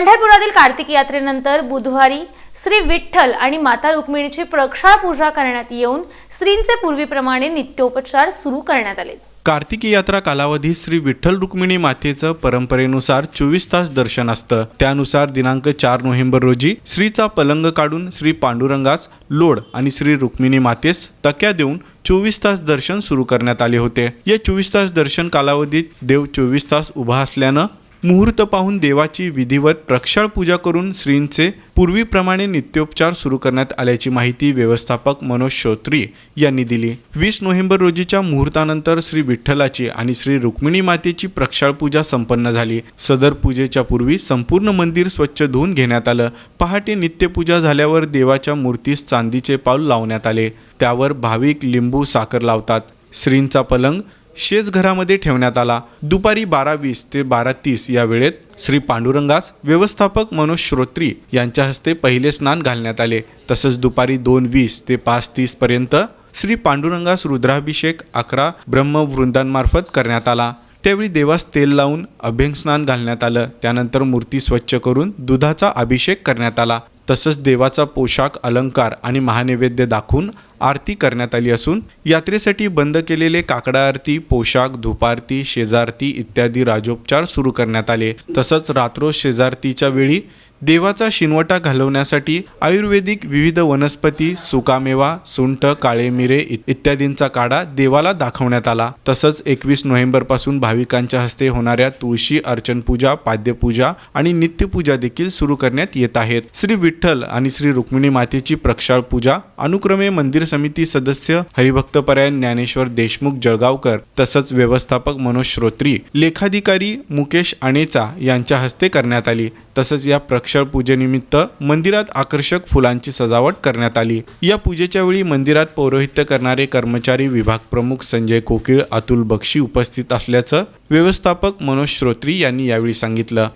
पंढरपुरातील कार्तिक यात्रेनंतर बुधवारी श्री विठ्ठल आणि माता रुक्मिणीची प्रक्षाळ पूजा करण्यात येऊन श्रींचे पूर्वीप्रमाणे नित्योपचार सुरू करण्यात आले. कार्तिकी यात्रा कालावधीत श्री विठ्ठल रुक्मिणी मातेचं परंपरेनुसार चोवीस तास दर्शन असतं. त्यानुसार दिनांक चार नोव्हेंबर रोजी श्रीचा पलंग काढून श्री पांडुरंगास लोड आणि श्री रुक्मिणी मातेस तक्या देऊन चोवीस तास दर्शन सुरू करण्यात आले होते. या चोवीस तास दर्शन कालावधीत देव चोवीस तास उभा असल्यानं मुहूर्त पाहून देवाची विधिवत प्रक्षाळ पूजा करून श्रींचे पूर्वीप्रमाणे नित्योपचार सुरू करण्यात आल्याची माहिती व्यवस्थापक मनोज श्रोत्री यांनी दिली. वीस नोव्हेंबर रोजीच्या मुहूर्तानंतर श्री विठ्ठलाची आणि श्री रुक्मिणी मातेची प्रक्षाळ पूजा संपन्न झाली. सदर पूजेच्या पूर्वी संपूर्ण मंदिर स्वच्छ धुवून घेण्यात आलं. पहाटे नित्यपूजा झाल्यावर देवाच्या मूर्तीस चांदीचे पाऊल लावण्यात आले. त्यावर भाविक लिंबू साखर लावतात. श्रींचा पलंग शेज घरामध्ये ठेवण्यात आला. दुपारी बारा वीस ते बारा तीस या वेळेत श्री पांडुरंगास व्यवस्थापक मनोज श्रोत्री यांच्या हस्ते पहिले स्नान घालण्यात आले. तसंच दुपारी दोन वीस ते पाच तीस पर्यंत श्री पांडुरंगास रुद्राभिषेक अकरा ब्रह्मवृंदांमार्फत करण्यात आला. त्यावेळी देवास तेल लावून अभ्यंग स्नान घालण्यात आलं. त्यानंतर मूर्ती स्वच्छ करून दुधाचा अभिषेक करण्यात आला. तसंच देवाचा पोशाख अलंकार आणि महानैवेद्य दाखवून आरती करण्यात आली असून यात्रेसाठी बंद केलेले काकडा आरती पोशाख धुपारती शेजारती इत्यादी राजोपचार सुरू करण्यात आले. तसंच रात्रो शेजारतीच्या वेळी देवाचा शिनवटा घालवण्यासाठी आयुर्वेदिक विविध वनस्पती सुकामेवा सुंठ काळे मिरे इ- इत्यादींचा काढा देवाला दाखवण्यात आला. तसंच एकवीस नोव्हेंबरपासून भाविकांच्या हस्ते होणाऱ्या तुळशी अर्चन पूजा पाद्यपूजा आणि नित्यपूजा देखील सुरू करण्यात येत आहेत. श्री विठ्ठल आणि श्री रुक्मिणी मातेची प्रक्षाळ पूजा अनुक्रमे मंदिर समिती सदस्य हरिभक्तपरायण ज्ञानेश्वर देशमुख जळगावकर तसंच व्यवस्थापक मनोज श्रोत्री लेखाधिकारी मुकेश अणेचा यांच्या हस्ते करण्यात आली. तसंच या प्रक्ष अक्षर पूजेनिमित्त मंदिरात आकर्षक फुलांची सजावट करण्यात आली. या पूजेच्या वेळी मंदिरात पौरोहित्य करणारे कर्मचारी विभाग प्रमुख संजय कोकिळ अतुल बक्षी उपस्थित असल्याचं व्यवस्थापक मनोज श्रोत्री यांनी यावेळी सांगितलं.